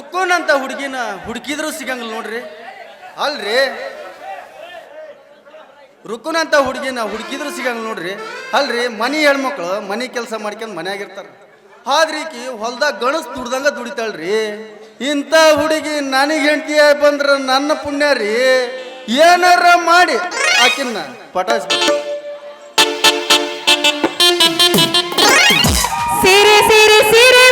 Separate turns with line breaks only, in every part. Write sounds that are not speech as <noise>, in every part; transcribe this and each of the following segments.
ರುಕ್ಕುನ್ ಅಂತ ಹುಡುಗಿನ ಹುಡುಕಿದ್ರು ಸಿಗಂಗಿಲ್ಲ ನೋಡ್ರಿ. ಅಲ್ರಿ? ರುಕ್ಕುನ್ ಅಂತ ಹುಡುಗಿನ ಹುಡುಕಿದ್ರು ಸಿಗಂಗಿಲ್ಲ ನೋಡ್ರಿ. ಅಲ್ರಿ? ಮನಿ ಹೆಣ್ಮಕ್ಳು ಮನಿ ಕೆಲಸ ಮಾಡ್ಕೊಂಡು ಮನ್ಯಾಗಿರ್ತಾರ ಆದ್ರೆ ಈಕಿ ಹೊಲ್ದಾಗ ಗಣಸ್ ದುಡ್ದಂಗ ದುಡಿತಾಳ್ರಿ. ಇಂಥ ಹುಡುಗಿ ನನಗೆ ಹೆಂಡತಿಯಾಗಿ ಬಂದ್ರ ನನ್ನ ಪುಣ್ಯ ರೀ. ಏನಾರ ಮಾಡಿ ಆಕಿನ್ನ ಪಟಾಯಿಸ್ಬೇಕು.
ಸೀರೆ ಸೀರೆ ಸೀರೆ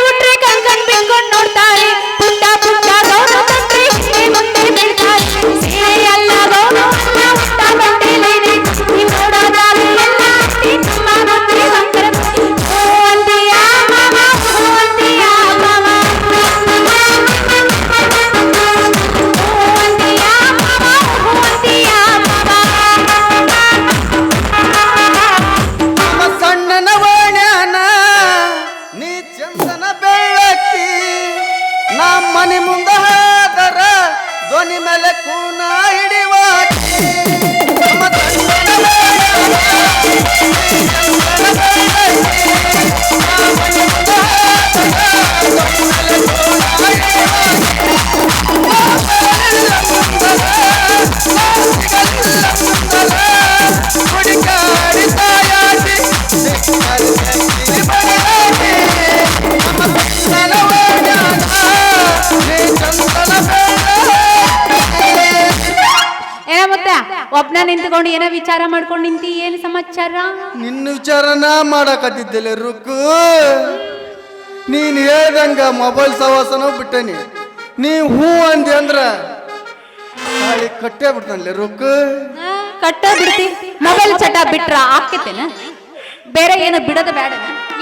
ನೋಡ್ತಾರೆ ಪುಟ್ಟ ಪುಟ್ಟ ಗೌನ ತಂದ್ರೆ ಹಿಂದೆ ಮುಂದೆ ಬೀಳ್ತಾರೆ ಸೀರೆ ಎಲ್ಲ ಗೌನ ಅಲ್ಲ ಉಟ್ಟ ನಿಂತ್ಕೊಂಡು ಏನೋ ವಿಚಾರ ಮಾಡ್ಕೊಂಡು ನಿಂತಿ ಏನು ಸಮಾಚಾರ?
ನಿನ್ನ ವಿಚಾರನ ಮಾಡಕತ್ತಿದ್ದಿಲ್ಲ ರುಕ್ಕು. ನೀನ್ ಹೇಳ್ದಂಗ ಮೊಬೈಲ್ ಸವಾಸನ ಬಿಟ್ಟನಿ. ನೀ ಹೂ ಅಂದಿ ಅಂದ್ರ ಕಟ್ಟೆ ಕಟ್ಟೇ ಬಿಡ್ತಾನಲ್ಲ ರುಕ್ಕು.
ಕಟ್ಟೆ ಬಿಡ್ತಿ. ಮೊಬೈಲ್ ಚಟ ಬಿಟ್ರ ಆಕ್ಕೆತೇನ ಬೇರೆ ಏನು ಬಿಡದ ಬೇಡ.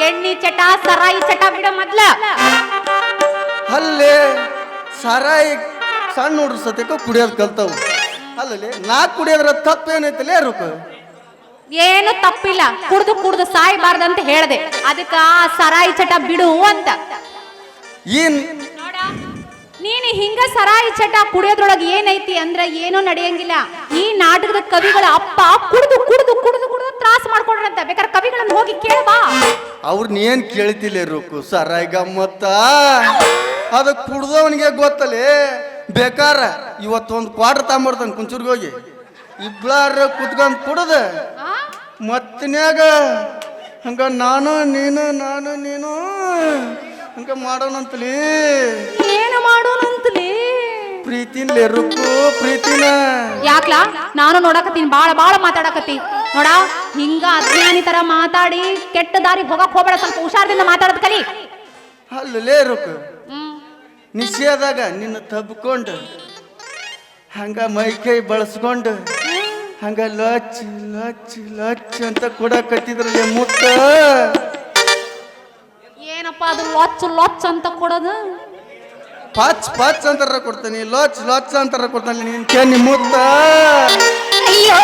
ಎಣ್ಣಿ ಚಟ ಸರಾಯಿ ಚಟ ಬಿಡ ಮೊದ್ಲ.
ಅಲ್ಲೇ ಸರಾಯಿ ಸಣ್ಣ ಹುಡ್ರ ಸತ್ಯಕ್ಕ ಕುಡಿಯೋದು ಕಲ್ತಾವು. ಅಲ್ಲಲ್ಲಿ ನಾ ಕುಡಿಯೋದ್ರ ತಪ್ಪೇನೈತಲೇ ರೂಪ
ಏನು ತಪ್ಪಿಲ್ಲ. ಕುಡ್ದು ಕುಡ್ದು ಸಾಯ್ಬಾರ್ದಂತ ಹೇಳ್ದೆ. ಅದಕ್ಕ ಆ ಸರಾಯಿ ಚಟ ಬಿಡು ಅಂತ.
ಏನ್
ನೋಡ ನೀನು ಹಿಂಗ ಸರಾಯಿ ಚಟ ಕುಡಿಯೋದ್ರೊಳಗೆ ಏನೈತಿ ಅಂದ್ರೆ ಏನೂ ನಡೆಯಂಗಿಲ್ಲ. ಈ ನಾಟಕದ ಕವಿಗಳ ಅಪ್ಪ ಕುಡ್ದು ಕುಡ್ದು ಕುಡ್ದು ಕುಡ್ದು ತ್ರಾಸ ಮಾಡ್ಕೊಂಡ್ರಂತ. ಬೇಕಾದ್ರೆ ಕವಿಗಳನ್ನ ಹೋಗಿ ಕೇಳ್ಬಾ.
ಅವ್ರನ್ನ ಏನ್ ಕೇಳ್ತಿಲ್ಲ ರೂಕು ಸರಾಯಿ ಗಮ್ಮತ್ತ ಅದು ಕುಡ್ದವನಿಗೆ ಗೊತ್ತಲೇ ಬೇಕಾರ ಇವತ್ತೊಂದು ಕ್ವಾರ್ಟರ್ ತಗೊಂಬರ್ತಾನೆ ಕುಂಚೂರ್ಗೆ ಹೋಗಿ. ಇಬ್ಲಾರ ಕುತ್ಕೊಂಡು ಕುಡ್ದ? ಮತ್ತಿನ್ಯಾಗ ಹಂಗ ನಾನು ನೀನು ನಾನು ನೀನು ಹಂಗ ಮಾಡೋಣಂತಲಿ.
ಏನು ಮಾಡೋಣಂತಲಿ?
ಪ್ರೀತಿನ್ಲೆ ರುಕ್ಕು ಪ್ರೀತಿನ.
ಯಾಕ್ಲಾ? ನಾನು ನೋಡಕತ್ತೀನಿ ಬಾಳ ಬಾಳ ಮಾತಾಡಕತ್ತಿ. ನೋಡ ಹಿಂಗ ಅಜ್ಞಾನಿ ತರ ಮಾತಾಡಿ ಕೆಟ್ಟ ದಾರಿ ಹೋಗಕ್ ಹೋಗ್ಬೇಡ ಸ್ವಲ್ಪ ಹುಷಾರದಿಂದ ಮಾತಾಡೋದ್ ಕಲಿ.
ಅಲ್ಲೇ ರುಕ್ಕು. ನಿಶ್ಚಯದಾಗ ನಿನ್ನ ತಬ್ಕೊಂಡು ಹಂಗ ಮೈ ಕೈ ಬಳಸ್ಕೊಂಡು ಹಂಗ ಲಚ್ ಲಚ್ ಲಚ್ ಅಂತ ಕೊಡಕತ್ತಿದ್ರಲ್ಲಿ ಮುತ್ತ.
ಏನಪ್ಪ ಅದು ಲೊಚ್ ಲೊಚ್ ಅಂತ ಕೊಡೋದು?
ಪಚ್ ಪಚ್ ಅಂತಾರ ಕೊಡ್ತಾನೆ ಲಚ್ ಲಚ್ ಅಂತಾರ ಕೊಡ್ತಾನೆ ನಿನ್ ಕೆನ್ನಿ ಮುತ್ತ.
ಅಯ್ಯೋ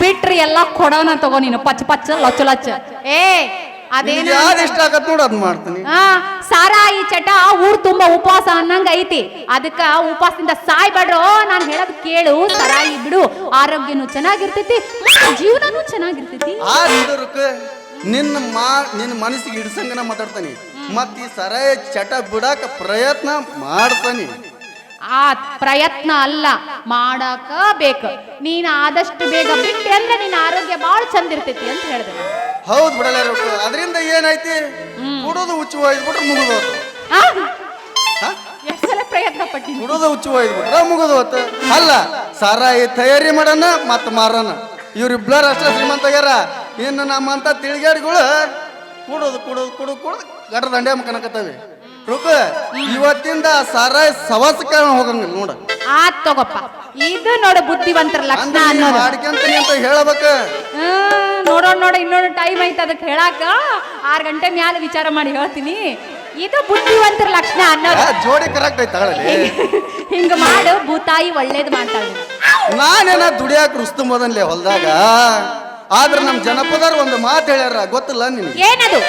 ಬಿಟ್ರಿ ಎಲ್ಲ ಕೊಡೋಣ ತಗೋ ನೀನು ಪಚ್ ಪಚ್ ಲೊಚ್ ಲೊಚ್ ಏ ಅದೇನ
ಇಷ್ಟ ಆಗತ್ ನೋಡು ಅದ್ ಮಾಡ್ತಾನೆ.
ಆ ಸಾರಾಯಿ ಚಟ ಊರ್ ತುಂಬಾ ಉಪವಾಸ ಅನ್ನಂಗ ಐತಿ. ಅದಕ್ಕ ಉಪವಾಸದಿಂದ ಸಾಯ್ಬೇಡ್ರೋ ನಾನ್ ಹೇಳದ್ ಕೇಳು ಸಾರಾಯಿ ಬಿಡು. ಆರೋಗ್ಯನು ಚೆನ್ನಾಗಿರ್ತೈತಿ ಜೀವನನು ಚೆನ್ನಾಗಿರ್ತೈತಿ.
ಆ ನಿನ್ನ ಮಾ ನಿನ್ನ ಮನಸ್ಸಿಗೆ ಹಿಡಿಸಂಗನ ಮಾತಾಡ್ತಾನೆ. ಮತ್ ಈ ಸರಾಯ ಚಟ ಬಿಡಾಕ ಪ್ರಯತ್ನ ಮಾಡ್ತಾನೆ.
ಆ ಪ್ರಯತ್ನ ಅಲ್ಲ ಮಾಡಕ ಬೇಕು. ನೀನ್ ಆದಷ್ಟು ಬೇಗ ಬಿಟ್ಟೆ ಅಂದ್ರೆ ನಿನ್ನ ಆರೋಗ್ಯ ಬಹಳ ಚಂದ ಇರ್ತೈತಿ ಅಂತ ಹೇಳಿದೆ ನಾನು.
ಹೌದ್ ಬಿಡಲ್ಲ ರುಕ್ ಅದರಿಂದ ಏನೈತಿ ಕುಡೋದು ಹುಚ್ಚು ಹೋಯ್ದು ಬಿಟ್ರೆ ಮುಗಿದು ಹೋತು ಹಾ?
ಎಷ್ಟ್ ಸಲ ಪ್ರಯತ್ನ ಪಟ್ಟಿ
ಕುಡೋದು ಹುಚ್ಚು ಹೋಯ್ದು ಬಿಟ್ರೆ ಮುಗಿದು ಹೋತು ಅಲ್ಲ ಸಾರಾಯಿ ತಯಾರಿ ಮಾಡೋಣ ಮತ್ತೆ ಮಾರೋಣ ಇವ್ರಿಬ್ಲರ್ ಅಷ್ಟೇ ಶ್ರೀಮಂತ ಆಗ್ಯಾರ. ಇನ್ನು ನಮ್ಮಂತ ತಿಳಿಗೇಡ್ಗಳು ಕುಡೋದು ಕುಡೋದು ಕುಡು ಕುಡ್ದು ಗಡ್ರ ದಂಡೆ ಮಕ್ಕನಕತ್ತವೆ ರುಕ್ ಇವತ್ತಿಂದ ಸಾರಾಯ್ ಸವಸ್ಕಾರ ಹೋಗಂಗಿಲ್ಲ ನೋಡ.
ಆತ್ ತಗೋಪ್ಪ. ಇದು ನೋಡ ಬುದ್ಧಿವಂತರ ಲಕ್ಷಣ ಅನ್ನೋದು.
ಮಾಡ್ಕೊಂತೀನಿ ಅಂತ ಹೇಳಬೇಕ.
ನೋಡೋಣ ನೋಡ ಇನ್ನೊಂದು ಟೈಮ್ ಐತೆ ಅದಕ್ಕೆ ಹೇಳಾಕ. ಆರು ಗಂಟೆ ಮ್ಯಾಲ ವಿಚಾರ ಮಾಡಿ ಹೇಳ್ತೀನಿ. ಇದು ಬುದ್ಧಿವಂತರ ಲಕ್ಷಣ ಅನ್ನೋದು.
ಜೋಡಿ ಕರೆಕ್ಟ್ ಐತೆ ತಗೊಳ್ಳಿ. <laughs>
ಹಿಂಗ ಮಾಡು ಭೂತಾಯಿ ಒಳ್ಳೇದು ಮಾಡ್ತಾಳೆ.
ನಾನೇನ ದುಡಿಯಾಕ ರುಸ್ತುಂಬದನ್ಲೇ ಹೊಲ್ದಾಗ? ಆದ್ರೆ ನಮ್ಮ ಜನಪದರು ಒಂದು ಮಾತು ಹೇಳ್ಯಾರ ಗೊತ್ತಿಲ್ಲ ನಿನಗೆ.
ಏನದು?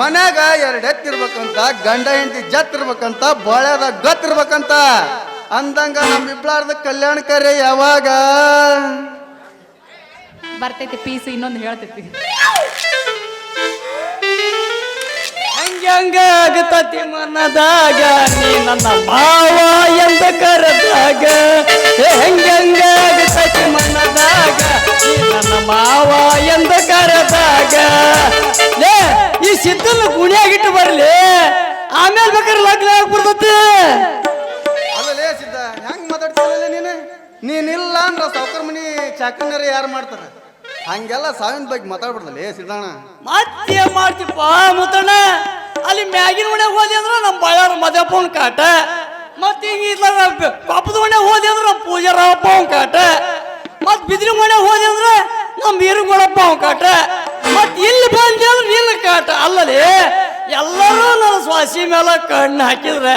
ಮನ್ಯಾಗ ಎರಡು ಎತ್ತಿರ್ಬೇಕಂತ ಗಂಡ ಹೆಂಡತಿ ಜತ್ತಿರ್ಬೇಕಂತ ಬಾಳ್ಯಾದ ಗೊತ್ತಿರ್ಬೇಕಂತ ಅಂದಂಗ ನಮ್ ಇಬ್ಲಾರ್ದ ಕಲ್ಯಾಣ ಕರೆ ಯಾವಾಗ?
ಬರ್ತೈತಿ ಪೀಸ್ ಇನ್ನೊಂದು ಹೇಳ್ತೈತಿ.
ಹಂಗೆ
ಹೆಂಗ ಆಗತತಿ ಮನದಾಗ ನೀ ನನ್ನ ಮಾವ ಎಂದ ಕರೆದಾಗ. ಹೆಂಗ ಆಗತತಿ ಮನದಾಗ ನೀ ನನ್ನ ಮಾವ ಎಂದ ಕರೆದಾಗ. ಲೇ ಈ ಸಿದ್ದನ ಗುಣಿಯಾಗಿಟ್ಟು ಬರ್ಲಿ. ಆಮೇಲೆ ಬೇಕಾದ್ರೆ ಲಗ್ನ
ಅಲ್ಲಲೇ ಸಿದ್ಧ ಹೆಂಗ್ ನೀನು? ನೀನಿಲ್ಲ ಅಂದ್ರ ಸೌಕರ್ ಮನಿ ಚಾಕರಿನಾರ ಯಾರು ಮಾಡ್ತಾರ? ಹಂಗೆಲ್ಲ ಸಾವಿನ ಬಗ್ಗೆ ಮಾತಾಡ್ಬಿಡ್ದಲ್ಲೇ ಸಿದ್ದಣ್ಣ
ಮತ್ತೆ ಮಾಡ್ತಿಪ್ಪ ಮುತ್ತಣ್ಣ. ಅಲ್ಲಿ ಮ್ಯಾಗಿನ ಮನೆ ಹೋದೆ ಅಂದ್ರೆ ನಮ್ಮ ಬಾಯಾರ ಮದಪ್ಪನ ಕಾಟ. ಮತ್ತೆ ಹಿಂಗ ಇಲ್ಲ ಪಾಪದ ಮನೆ ಹೋದೆ ಅಂದ್ರೆ ನಮ್ಮ ಪೂಜಾರಪ್ಪ ಅವನ ಕಾಟ. ಮತ್ ಬಿದಿರಿ ಮನೆ ಹೋದೆ ಅಂದ್ರೆ ನಮ್ಮ ಬೀರುಗಳಪ್ಪ ಅವನ ಕಾಟ. ಅಲ್ಲಲ್ಲಿ ಎಲ್ಲರೂ ನನ್ನ ಸ್ವಾಸಿ ಮೇಲೆ ಕಣ್ಣು ಹಾಕಿದ್ರೆ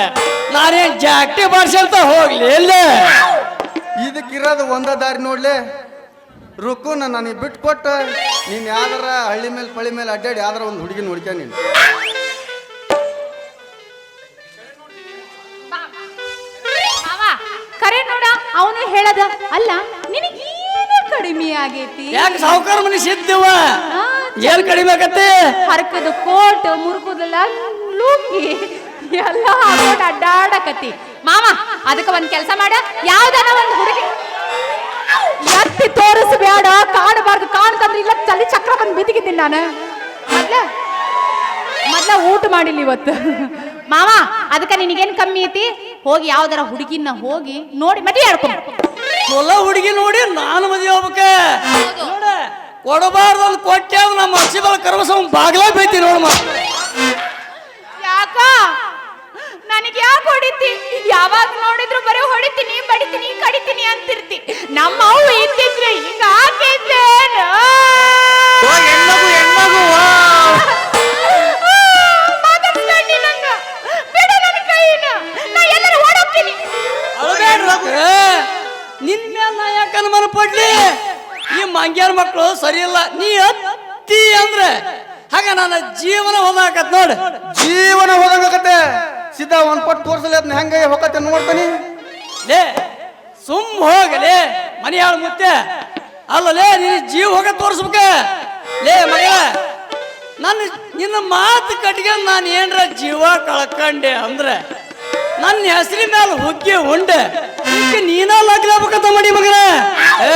ನಾನೇನ್ ಜಾಕ್ಟಿ ಬಾರ್ಸಂತ ಹೋಗ್ಲಿ ಇಲ್ಲೇ
ಇದಕ್ಕಿರೋದು ಒಂದ ದಾರಿ ನೋಡ್ಲೆ. ರುಕ್ಕುನ ನನಗೆ ಬಿಟ್ಕೊಟ್ಟು. ನೀನು ಯಾವ್ದಾರ ಹಳ್ಳಿ ಮೇಲೆ ಪಳಿ ಮೇಲೆ ಅಡ್ಡಾಡಿ ಯಾವ್ದಾರ ಒಂದು ಹುಡುಗಿ ನೋಡ್ಕ ನೀನು.
ಮಾವ ಕರೆ ನೋಡ ಅವನು ಹೇಳದ ಅಲ್ಲ ನಿನಗೇನು ಕಡಿಮೆ ಆಗೈತಿ?
ಯಾಕೆ ಸಾವುಕಾರ ಮನೆ ಸಿದ್ಧವ ಏನ್ ಕಡಿಮೆ ಆಗತ್ತೆ.
ಹರಕದ ಕೋಟ್ ಮುರುಕುದಲ್ಲ ಲೂಕಿ. ಎಲ್ಲ ಅಡ್ಡಾಡಕತ್ತಿ. ಮಾವ ಅದಕ್ಕೆ ಒಂದ್ ಕೆಲಸ ಮಾಡ. ಯಾವ್ದಾನ ಒಂದ್ ಹುಡುಗಿ. ಎತ್ತಿ ತೋರಿಸ್ಬೇಡ ಕಾಣಬಾರ್ದು. ಕಾಣ್ತಂದ್ರೆ ಇಲ್ಲ ಚಲಿ ಚಕ್ರ ಬಂದು ಬಿದ್ದಿಗಿದ್ದೀನಿ ನಾನು. ಮೊದ್ಲ ಮೊದ್ಲ ಊಟ ಮಾಡಿಲ್ಲ ಇವತ್ತು. ಮಾವ ಅದಕ್ಕೆ ನಿನಗೇನ್ ಕಮ್ಮಿ ಐತಿ? ಹೋಗಿ ಯಾವ್ದಾರ ಹುಡುಗಿನ ಹೋಗಿ ನೋಡಿ ಮದ್ವೆ
ಹೇಳ್ಕೊಂಡು ಹುಡುಗಿ ನೋಡಿ ನಾನು ಮದುವೆ ಹೋಗ್ಬೇಕೆ ನೋಡ ಕೊಡಬಾರ್ದು ಅಂತ ಕೊಟ್ಟೆ ಅಂದ್ರೆ ನಮ್ಮ ಹಸಿ ಕರ್ಮಸ ಬಾಗ್ಲೇ ಬೈತಿ ನೋಡಮ್ಮ
ಯಾಕ? ನನಗೆ ಯಾಕೆ ಹೊಡಿತಿ? ಯಾವಾಗ ನೋಡಿದ್ರು ಬರೀ ಹೊಡಿತೀನಿ ಬಡಿತೀನಿ ಕಡಿತೀನಿ ಅಂತಿರ್ತಿ. ನಮ್ಮ ಅವು ಇದ್ದಿದ್ರೆ ಹಿಂಗ ಹಾಕಿದ್ದೇನು
ಹೆಣ್ಮಗು ಹೆಣ್ಮಗು ಸುಮ್ ಹೋಗಲೇ ಮನೆ ಹಾಳು ಮುತ್ತೆ ಅಲ್ಲಲೇ ನಿನ್ನ ಜೀವ ಹೋಗ ತೋರಿಸ್ಬೇಕ. ಲೇ ಮಗ ನನ್ನ ನಿನ್ನ ಮಾತು ಕಟ್ಗೆ ನಾನು ಏನರ ಜೀವ ಕಳ್ಕಂಡೆ ಅಂದ್ರೆ, ನನ್ನ ಹೆಸರಿನ ಮೇಲೆ ಹುಗ್ಗಿ ಉಂಡೆ. ಈಗ ನೀನ ಲಗ್ನಬೇಕಂತ ಮಾಡಿ ಮಗನ ಏ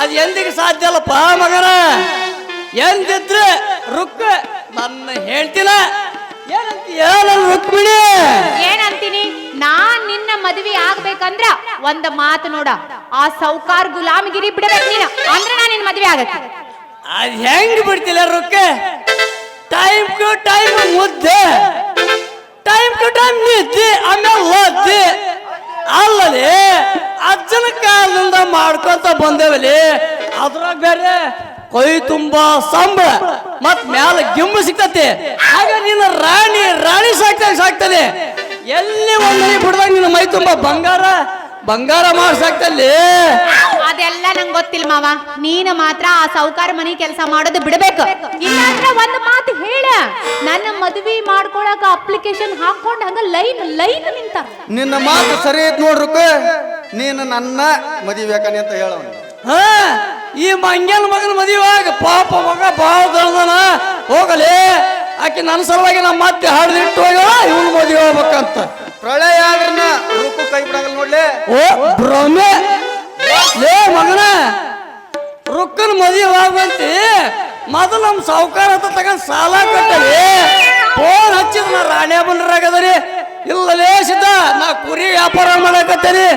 ಅದ್ ಎಂದಿಗೆ ಸಾಧ್ಯ ಅಲ್ಲಪ್ಪ ಮಗನ ಎಂದಿದ್ರೆ ರುಕ್ಕ ನನ್ನ ಹೇಳ್ತಿಲ್ಲ ರುಕ್ಮಿಣಿ
ಏನಂತೀನಿ? ನಾನ್ ನಿನ್ನ ಮದ್ವಿ ಆಗ್ಬೇಕಂದ್ರ ಒಂದ್ ಮಾತು ನೋಡ. ಆ ಸೌಕಾರ್ ಗುಲಾಮಗಿರಿ ಬಿಡಬೇಕು ನೀನು. ಅಂದ್ರೆ ನಾನು ನಿನ್ನ ಮದ್ವಿ ಆಗತ್ತೆ
ಅದ್ ಹೆಂಗ್ ಬಿಡ್ತಿಲ್ಲ ರೊಕ್ಕ? ಟೈಮ್ ಟು ಟೈಮ್ ಮುದ್ದೆ. ಟೈಮ್ ಟು ಟೈಮ್ ನಿದ್ದೆ ಆಮೇಲೆ ಓದ್ದೆ ಅಲ್ಲಲ್ಲಿ ಅಜ್ಜನ ಕಾಲದಿಂದ ಮಾಡ್ಕೊಂತ ಬಂದೇವಲ್ಲಿ. ಅದ್ರಾಗ ಬೇರೆ ಕೈ ತುಂಬಾ ಸಂಬ ಮತ್ ಮ್ಯಾಲ ಗಿಂಬು ಸಿಗ್ತತಿ. ಆಗ ನಿನ್ನ ರಾಣಿ ರಾಣಿ ಸಾಕ್ತಾ ಸಾಕ್ತದೆ. ಎಲ್ಲಿ ಒಂದರಿ ಬಿಡ್ದಾಗ ನಿನ್ನ ಮೈ ತುಂಬಾ ಬಂಗಾರ ಬಂಗಾರ ಮಾಡ್ಸಾಕ್ತಲ್ಲಿ
ಅದೆಲ್ಲ ನಂಗೆ ಗೊತ್ತಿಲ್ಲ ಮಾವ. ನೀನು ಮಾತ್ರ ಆ ಸೌಕಾರ ಮನೆ ಕೆಲಸ ಮಾಡೋದು ಬಿಡಬೇಕು. ಇಲ್ಲಾಂದ್ರೆ ಒಂದು ಮಾತು ಹೇಳ. ನನ್ನ ಮದುವೆ ಮಾಡ್ಕೊಳಕ ಅಪ್ಲಿಕೇಶನ್ ಹಾಕೊಂಡು ಹಂಗ ಲೈನ್ ಲೈನ್ ನಿಂತ.
ನಿನ್ನ ಮಾತು ಸರಿ ಐತ್ ನೋಡ್ರಿ ನೀನು ನನ್ನ ಮದುವೆ ಮದಿಬೇಕನಿ ಅಂತ ಹೇಳ
ಹಾ. ಈ ಮಂಗ್ಯನ ಮಗನ ಮದುವೆಯಾಗ ಪಾಪ ಮಗ ಬಾಳ ದಳದನ ಹೋಗಲಿ. ಆಕೆ ನನ್ನ ಸಲುವಾಗಿ ನಮ್ಮ ಮತ್ತೆ ಹಾಡ್ದಿಟ್ಟು ಹೋಗ ಇವನು ಮದುವೆ ಹೋಗ್ಬೇಕಂತ
ಪ್ರಳಯ ಆದ್ರನ ಕೈ ನೋಡ್ಲೆ.
ಓ ಭ್ರಮೆ. ಲೇ ಮಗನ ರುಕ್ಕನ ಮದುವೆ ಆಗ್ಬಂತಿ ಮೊದಲು ನಮ್ಮ ಸಾವುಕಾರ ಹತ್ರ ತಗೊಂಡ್ ಸಾಲ ಕಟ್ಟಲಿ. ಫೋನ್ ಹಚ್ಚಿದ ನಾ ರಾಣಿ ಬಂದ್ರಾಗದರಿ ಇಲ್ಲ ಲೇ ಸಿದ್ಧ ನಾ ಕುರಿ ವ್ಯಾಪಾರ ಮಾಡಕತ್ತೇನಿ.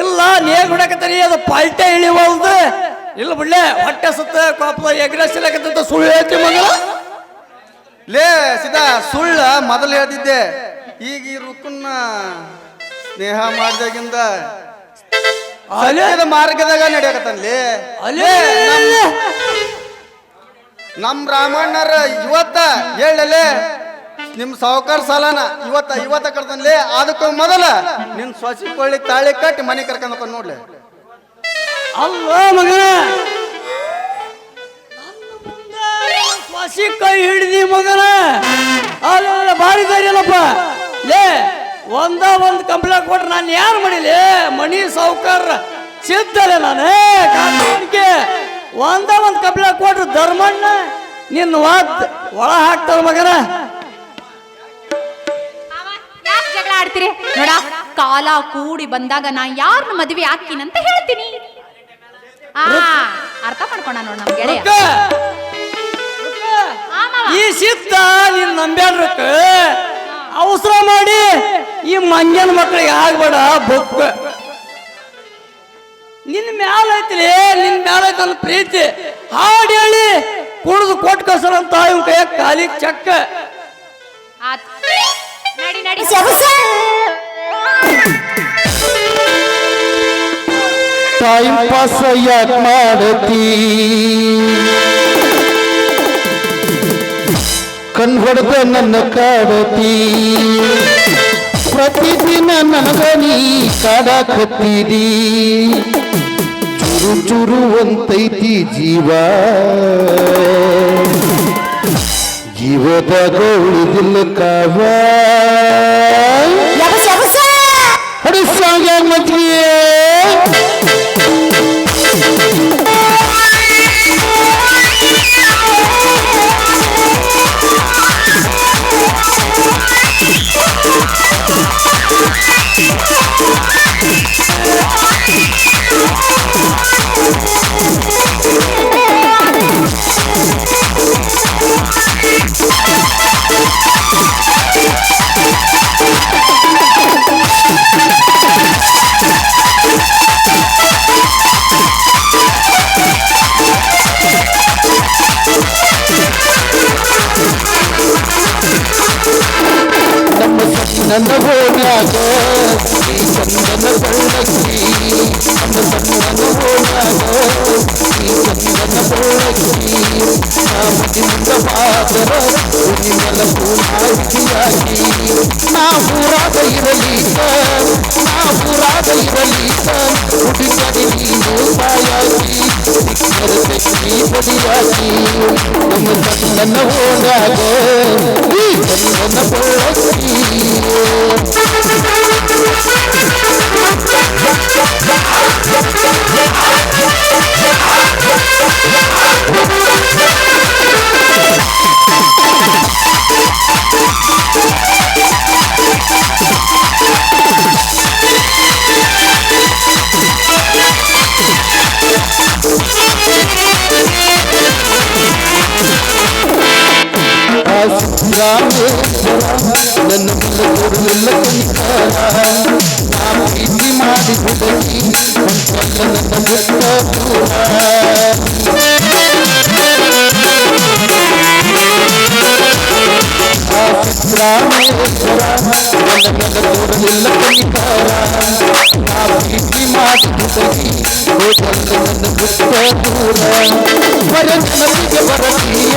ಇಲ್ಲ ನೇಗ್ ಬಿಡಕತ್ತೇನಿ. ಅದು ಪಲ್ಟೆ ಇಳಿವಲ್ದು ಇಲ್ಲ ಬಿಡ್ಲೆ ಹೊಟ್ಟೆ ಸುತ್ತ ಪಾಪದ ಎಗ್ರೆಸಿಲಕತ್ತಂತ ಸುಳ್ಳು ಹೇಳ್ತಿ ಮಗಳು?
ಲೇ ಸಿದಾ ಸುಳ್ಳ ಮೊದಲು ಹೇಳ್ತಿದ್ದೆ. ಈಗ ಈ ರುಕ್ಕನ್ನ ಸ್ನೇಹ ಮಾಡಿದಾಗಿಂದ
ಅಲೆ.
ಸತ್ಯದ ಮಾರ್ಗದಾಗ ನಡೆಯಕತ್ತಲ್ಲಿ
ಅಲೆ.
ನಮ್ ರಾಮಣ್ಣರ ಇವತ್ತ ಹೇಳಲೆ ನಿಮ್ ಸಾವುಕಾರ ಸಾಲನ ಇವತ್ತ ಇವತ್ತ ಕಡ್ದನ್ಲಿ ಅದಕ್ಕೂ ಮೊದಲ ನಿನ್ ಸೊಸಿ ಕೊಳ್ಳಿ ತಾಳಿ ಕಟ್ಟಿ ಮನೆ ಕರ್ಕೊಂಡ್ ನೋಡ್ಲಿ.
ಅಲ್ಲ ಮಗನ. ಹಸಿ ಕೈ ಹಿಡಿದಿ ಮಗನ. ಅಲ್ಲ ಭಾರಿ ದಾರಿಯಲ್ಲಪ್ಪ ಲೇ, ಒಂದ ಒಂದ್ ಕಂಪ್ಲೇಂಟ್ ಕೊಟ್ರೆ ನಾನು ಯಾರು ಮಾಡಿಲಿ? ಮಣಿ ಸಾವುಕಾರ ಸಿದ್ಧಲೆ ನಾನು. ಒಂದ ಒಂದ್ ಕಂಪ್ಲೇಂಟ್ ಕೊಟ್ರೆ ಧರ್ಮಣ್ಣ ನಿನ್ನ ವಾತ್ ಒಳ ಹಾಕ್ತಾರ ಮಗನ.
ಆಡ್ತೀರಿ? ನೋಡ, ಕಾಲ ಕೂಡಿ ಬಂದಾಗ ನಾ ಯಾರನ್ನ ಮದ್ವೆ ಹಾಕಿನಂತ ಹೇಳ್ತೀನಿ. ಆ ಅರ್ಥ ಮಾಡ್ಕೊಂಡ ನೋಡ್ ನಮ್ ಗೆಳೆಯ.
ರೊಕ್ಕ ರೊಕ್ಕ.
ಆ ಮಾವ.
ಈ ಸಿತ್ತ ನೀನ್ ನಂಬ್ಯಾಡ್ರಕ್ಕ ಅವಸರ ಮಾಡಿ ಈ ಮಂಜನ ಮಕ್ಳಿಗೆ ಆಗ್ಬೇಡ ಬುಕ್. ನಿನ್ನ ಮ್ಯಾಲ ಐತ್ರಿ ನಿನ್ನ ಮ್ಯಾಲ ಐತಿ ಪ್ರೀತಿ. ಹಾಡಿ ಹೇಳಿ ಕುಡಿದು ಕೊಟ್ಟು ಕಸರಂತ ಇವ್ ಕೈ ಕಾಲಿ ಚಕ್ಕ.
ಆತ್. ನಡಿ ನಡಿ.
ಟೈಮ್ ಪಾಸ್ ಯಾಕೆ ಮಾಡತಿ. ಕಣ್ ಹೊಡೆದ ನನ್ನ ಕಾಡತಿ. ಪ್ರತಿದಿನ ನನಗ ನೀ ಕಾಡಾಕತ್ತೀರಿ ಚುರು ಚುರು ಅಂತೈತಿ ಜೀವ. ಜೀವದಾಗ ಉಳಿದಿಲ್ಲ ಕಾವ சந்தன பள்ளக்கி அந்த சந்தன போலாகோ நீ சந்தன பள்ளக்கி நான் முட்டிந்த பாத்திரம் நீ நல்ல பூனாட்சியாகி நான் பூராத இரலீசன் நான் பூராத இரலீசன் முடிக்கடி நீ நூறாயாகி கருத்தை நீபதியாகி நம்ம சந்தன போலாகோ நீ சந்தன பள்ளக்கி Thank you. ನನ್ನ ಮುಲ್ಲಗುರುವಿಲ್ಲ ಕನಿಕಾರ ನಾ ಪ್ರೀತಿ ಮಾಡಿ ಹುಡುಗಿ ಒಂದ್ಸಲ ನನ್ನ ಬಿಟ್ಟ ದೂರ ರಾಮೇಶ್ವರ ನನ್ನ ಮುಲ್ಲಗುರುವಿಲ್ಲ ಕನಿಕಾರ ನಾ ಪ್ರೀತಿ ಮಾಡಿ ಹುಡುಗಿ ಹೋಗಲ್ಲ ನನ್ನ ಬಿಟ್ಟ ದೂರ ಬರ ನನಗೆ ಬರತೀಯ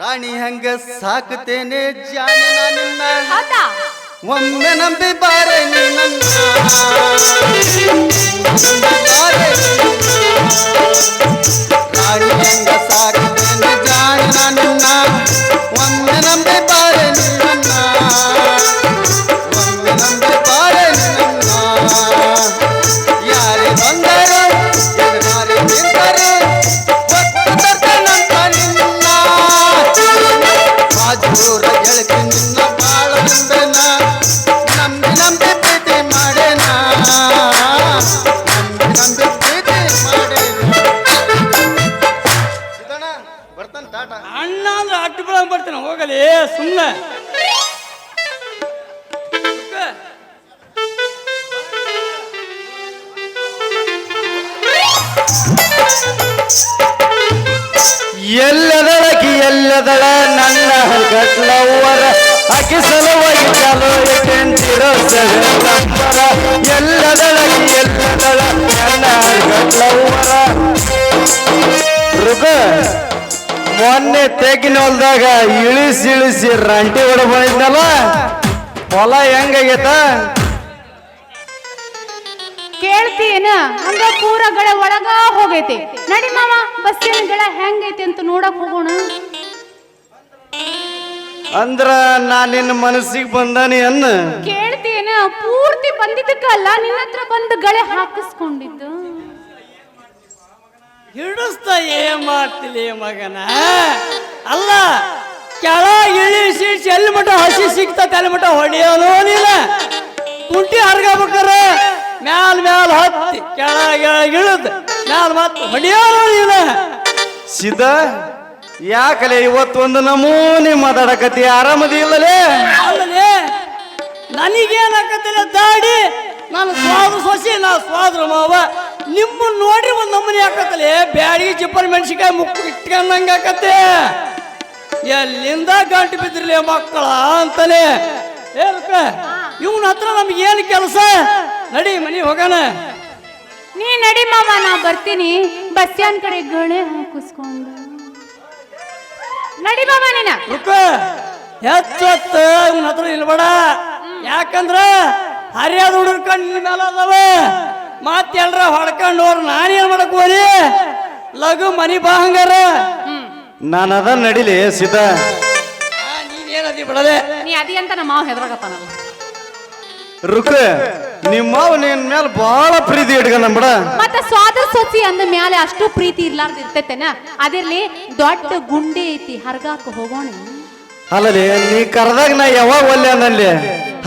ರಾಣಿ ಹಂಗ ಸಾಕುತ್ತೇನೆ ಜಾನೆ ನಾನಿನ್ನ
ಹೌದಾ?
ಒಮ್ಮೆ ನಂಬಿ ಬಾರೆ ನೀ ನನ್ನ ಬಾರೆ ರಾಣಿ ಹಂಗ
ಅಂದ್ರೆ ಅಡ್ಡು ಬಿಡ ಬರ್ತೀನಿ ಹೋಗಲಿ ಸುಮ್ಮನೆ
ಎಲ್ಲದಳಕಿ ಎಲ್ಲದಳ ನನ್ನ ಗಟ್ಲವ್ವರ ಅಕಿ ಸಲುವಾಗಿ ಚಲೋ ಇಟ್ಟೆಂತಿರೋ ನಂಬರ ಎಲ್ಲದಳಕಿ ಎಲ್ಲದಳ ನನ್ನ ಗಟ್ಲವ್ವರ
ರುಕ ಮೊನ್ನೆ ತೆಗಿನ ಹೊಲ್ದಾಗ ಇಳಿಸಿ ಇಳಿಸಿ ರಂಟಿ ಹೊಡೆ ಬಂದಿದ್ನಲ್ಲ? ಹೊಲ ಹೆಂಗಾಗೈತ?
ಕೇಳ್ತೀನ ಹಂಗ ಪೂರ ಗಳೆ ಒಳಗ ಹೋಗೈತಿ. ನಡಿ ಮಾವ ಬಸ್ಸಿನ ಗಳ ಹೆಂಗೈತಿ ಅಂತ ನೋಡಕ್ ಹೋಗೋಣ.
ಅಂದ್ರ ನಾ ನಿನ್ನ ಮನಸ್ಸಿಗೆ ಬಂದಾನಿ ಅನ್ನ?
ಕೇಳ್ತೀನ ಪೂರ್ತಿ ಬಂದಿದ್ದಕ್ಕಲ್ಲ ನಿನ್ನ ಹತ್ರ ಬಂದು ಗಳೆ ಹಾಕಿಸ್ಕೊಂಡಿದ್ದು.
ಹಿಡಿಸ್ತಾ ಏ ಮಾಡ್ತಿಲಿ ಮಗನ? ಅಲ್ಲ ಕೆಳ ಇಳಿಸಿ ಎಲ್ಲಿ ಮಟ ಹಸಿ ಸಿಗ್ತೈತೆ ಅಲ್ಲಿ ಮಟ ಹೊಡಿಯೋನು ನೀನ ಕುಂಟಿ ಹರ್ಗಬೇಕಾರ ಮ್ಯಾಲ ಮ್ಯಾಲ ಹತ್ತಿ ಕೆಳ ಇಳದ್ ಮ್ಯಾಲ ಮತ್ ಹೊಡಿಯೋನು ನೀನ
ಸಿದ್ಧ ಯಾಕಲೆ ಇವತ್ತು ಒಂದು ನಮೂನಿ ಮಾತಾಡಕತ್ತಿ? ಆರಾಮದಿ ಇಲ್ಲಲೇ?
ನನಗೇನಾಕತ್ತಿಲ್ಲ ದಾಡಿ? ನಾನು ಸ್ವಾದ ಸೊಸಿ ನಾ ಸ್ವಾದ್ರ ಮಾವ. ನಿಮ್ಮನ್ನ ನೋಡಿ ಒಂದು ನಮ್ಮನೆ ಹಾಕತ್ತಲೆ? ಬ್ಯಾಡಿಗೆ ಚಿಪ್ಪರ್ ಮೆಣಸಿಕಾಯಿ ಮುಕ್ಕು ಇಟ್ಕೊಂಡಂಗ ಆಕತ್ತೆ ಎಲ್ಲಿಂದ ಗಂಟು ಬಿದ್ದಿರ್ಲಿ ಮಕ್ಕಳ ಅಂತಾನೆ ಇವನ ಹತ್ರ ನಮ್ಗೆ ಏನು ಕೆಲಸ? ನಡಿ ಮನಿ ಹೋಗಣ.
ನೀ ನಡಿ ಮಾಮ ನಾ ಬರ್ತೀನಿ. ಬಸ್ಯಾನ್ ಕಡೆ ಗಣೆ ಹಾಕಿಸ್ಕೊಂಡು. ನಡಿ ಮಾವ ನೀನ.
ರುಕ್ಕ ಹೆಚ್ಚೊತ್ತ ಇವನ ಹತ್ರ ಇಲ್ಬೇಡ ಯಾಕಂದ್ರ ಹರಿಯಾದ ಹುಡುಗ್ರ ಕಣ್ಣಿನ ಮೇಲೆ ಅದಾವ. ಮತ್ತೆಲ್ರ ಹೊಡ್ಕೊಂಡು ಹೋರ್ ನಾನೇನ್ ಮಾಡಕ್ ಹೋರಿ ಲಘು ಮನಿ ಬಾ ಹಂಗಾರ.
ನಾನು ಅದ ನಡಿಲಿ ಸಿದ್ಧ
ನೀನೇನದಿ ಬಿಡದೆ?
ನೀ ಅದಿ ಅಂತ ನಮ್ಮ ಮಾವ ಹೆದರಾಗತ್ತಾನಲ್ಲ
ನಿಮ್ಮ ನಿಮ್ಮವ್ ನಿನ್ ಮೇಲೆ ಬಹಳ ಪ್ರೀತಿ ಇಟ್ಕೊಂಡ ಬಿಡ.
ಮತ್ತ ಸ್ವಾದ ಸೊಸಿ ಅಂದ ಮ್ಯಾಲೆ ಅಷ್ಟು ಪ್ರೀತಿ ಇರ್ಲಾರ್ದ ಇರ್ತೈತೆನ? ಅದಿರ್ಲಿ ದೊಡ್ಡ ಗುಂಡಿ ಐತಿ ಹರ್ಗಾಕ ಹೋಗೋಣ.
ಅಲ್ಲದೆ ನೀ ಕರೆದಾಗ ನಾ ಯಾವಾಗ ಒಲ್ಲೆ ಅಂದಲ್ಲಿ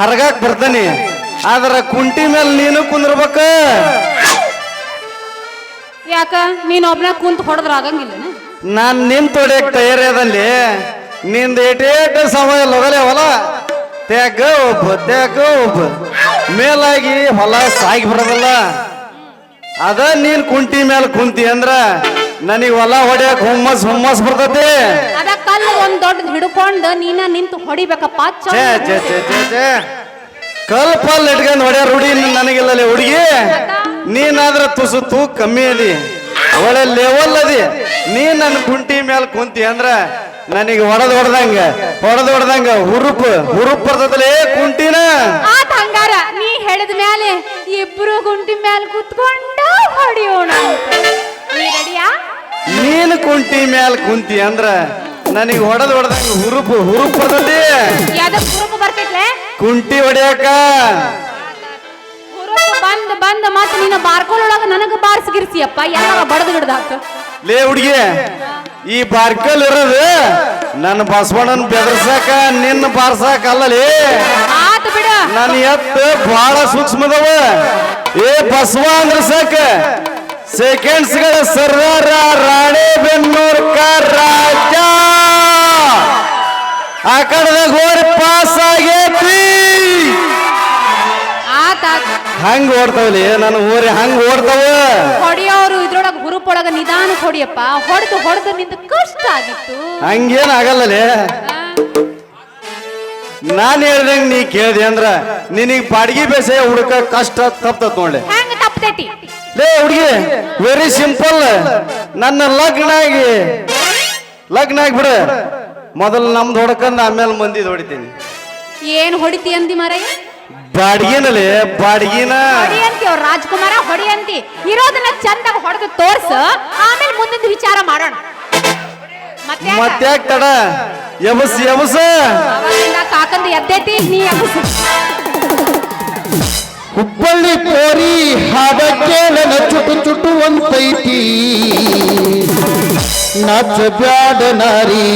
ಹರ್ಗಾಕ್ ಬರ್ತಾನಿ. ಆದ್ರ ಕುಂಟಿ ಮೇಲೆ ನೀನು ಕುಂದಿರ್ಬೇಕ?
ಯಾಕ? ನೀನ್ ಒಬ್ನ ಕುಂತ ಹೊಡೆದ್ರ ಆಗಂಗಿಲ್ಲ
ನಾನ್ ನಿನ್ ಹೊಡ್ಯಕ್ ತಯಾರಿ ಅದಲ್ಲಿ ನಿಂದ ಏಟೇಟ ಸಮಯ ಲೊಗಲೆ ಹೊಲ. ತ್ಯಾಗ ಒಬ್ಬ ತ್ಯಾಗ ಒಬ್ಬ ಮೇಲಾಗಿ ಹೊಲ ಸಾಗಿ ಬರೋದಲ್ಲ ಅದ ನೀನ್ ಕುಂಟಿ ಮೇಲೆ ಕುಂತಿ ಅಂದ್ರ ನನಗ್ ಹೊಲ ಹೊಡ್ಯಾಕ ಹುಮ್ಮಸ್ ಹುಮ್ಮಸ್ ಬರ್ತತಿ.
ಅದ ಕಲ್ಲು ಒಂದ್ ದೊಡ್ಡ ಹಿಡ್ಕೊಂಡು ನೀನ ನಿಂತು ಹೊಡಿಬೇಕಪ್ಪ ಚೇ
ಛೇ ಛೇ ಛೇ. ಛೇ ಇಟ್ಕೊಂಡು ಹೊಡ್ಯ ರೂಢಿ ನನಗಿಲ್ಲಲೆ ಹುಡುಗಿ. ನೀನಾದ್ರ ತುಸು ತೂಕ ಕಮ್ಮಿ ಅದಿ. ಒಳ್ಳೆ ಲೆವೆಲ್ ಅದಿ. ನೀ ನನ್ನ ಕುಂಟಿ ಮೇಲೆ ಕುಂತಿ ಅಂದ್ರ ನನಗೆ ಹೊಡೆದ್ ಹೊಡೆದಂಗ ಹೊಡೆದ್ ಹೊಡೆದಂಗ ಹುರುಪ್ ಹುರುಪ್ ಬರ್ತದಲೇ ಕುಂಟಿನ?
ಆತ್ ಹಂಗಾರ ನೀ ಹೇಳಿದ ಮೇಲೆ ಇಬ್ರು ಗುಂಟಿ ಮೇಲೆ ಕುತ್ಕೊಂಡು ಹೊಡಿಯೋಣ. ನೀ ರೆಡಿಯಾ
ನೀನು ಕುಂಟಿ ಮೇಲೆ ಕುಂತಿ ಅಂದ್ರ ನನಗೆ ಹೊಡೆದ್ ಹೊಡೆದಂಗ ಹುರುಪು ಹುರುಪ್ ಬರ್ತತಿ
ಹುರುಪು
ಕುಂಟಿ ಹೊಡೆಯಕ.
ಹುರುಪು ಬಂದ್ ಬಂದ್ ಮತ್ ನೀನು ಬಾರ್ಕೋಲೊಳಗ ನನಗ ಬಾರ್ಸ್ಗಿರ್ಸಿಯಪ್ಪ ಎಲ್ಲ ಬಡದ್ ಗಿಡ್ದಾಕ
ಲೇ ಹುಡುಗಿ ಈ ಬಾರ್ಕಲ್ ಇರೋದು ನನ್ನ ಬಸವಣ್ಣನ ಬೆದರ್ಸಾಕ ನಿನ್ನ ಬಾರ್ಸಾಕ ಅಲ್ಲಲೇ
ಆತ ಬಿಡ.
ನನ್ನ ಎತ್ತ ಬಹಳ ಸೂಕ್ಷ್ಮದವ. ಏ ಬಸವ ಅಂದ್ರ ಸಾಕ. ಸೆಕೆಂಡ್ಸ್ಗಳ ಸರ್ದಾರ ರಾಣೆ ಬೆನ್ನೂರ್ ರಾಜ. ಆ ಕಡೆದಾಗ ಹೋರಿ ಪಾಸ್ ಆಗೇತಿ. ಹಂಗ ಓಡ್ತಾವಲಿ ನನ್ನ ಊರಿ ಹಂಗ ಓಡ್ತಾವ.
ಹೊಡಿಯೋರು ಇದ್ರೊಳಗ ಹುರುಪೊಳಗ ನಿಧಾನ ಹೊಡಿಯಪ್ಪ. ಹೊಡೆದು ಹೊಡೆದು ನಿಂದ ಕಷ್ಟ ಆಗಿತ್ತು.
ಹಂಗೇನ್ ಆಗಲ್ಲಲೇ? ನಾನ್ ಹೇಳ್ದಂಗ ನೀ ಕೇಳ್ದೆ ಅಂದ್ರ ನಿನಗ್ ಬಾಡಿಗೆ ಬೇಸೆ ಹುಡುಕ ಕಷ್ಟ ತಪ್ತತ್ ನೋಡ್ಲಿ
ಹೆಂಗ್ ತಪ್ತೈತಿ?
ಲೇ ಹುಡುಗಿ ವೆರಿ ಸಿಂಪಲ್ ನನ್ನ ಲಗ್ನ ಆಗಿ ಲಗ್ನ ಆಗಿಬಿಡ ಮೊದಲು ನಮ್ದು ಹೊಡ್ಕಂದ ಆಮೇಲೆ ಮಂದಿ ಹೊಡಿತೀನಿ.
ಏನ್ ಹೊಡಿತಿ ಅಂದಿ ಮರ
ಬಾಡ್ಗಿನಲ್ಲಿ ಬಾಡ್ಗಿನ?
ಹೊಡಿ ಅಂತಿ ಅವ್ರ ರಾಜ್ಕುಮಾರ ಹೊಡಿ ಅಂತಿ. ಇರೋದನ್ನ ಚಂದ ಹೊಡೆದು ತೋರ್ಸ ಆಮೇಲೆ ಮುಂದಿನ ವಿಚಾರ ಮಾಡೋಣ. ಮತ್ತೆ
ಮತ್ತ್ಯಾಕ್ ತಡ? ಎಬಸ್ ಎಬಸ.
ಕಾಕಂದ ಎದ್ದೈತಿ ನೀ ಎಬ್ಬಿಸು.
ಹುಬ್ಬಳ್ಳಿ ಕೋರಿ ಹಾಡಕ್ಕೆ ನನ್ನ ಚುಟು ಚುಟುವಂತೈತಿ ನಾಚ ಬ್ಯಾಡ ನಾರಿ.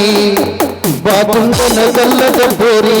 ಬಾತುಂಗನ ಗಲ್ಲದ ಬೋರಿ.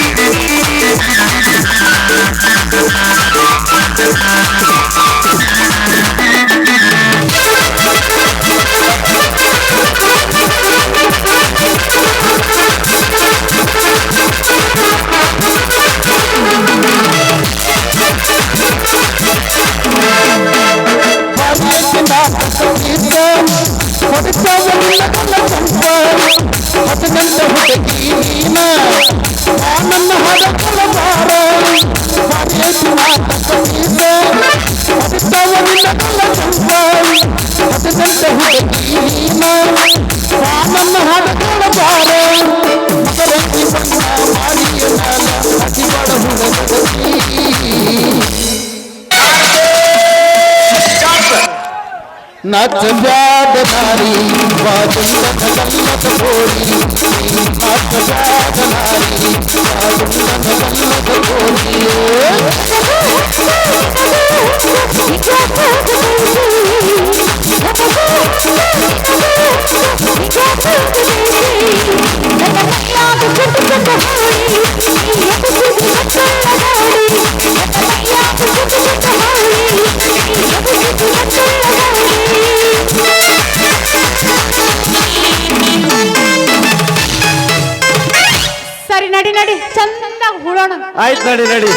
Thank you. नच जात नारी वादुंगत गल्लत बोली नच जात
नारी वादुंगत गल्लत बोली Yeah.
ಆಯ್ತು ನಡಿ ನಡಿ.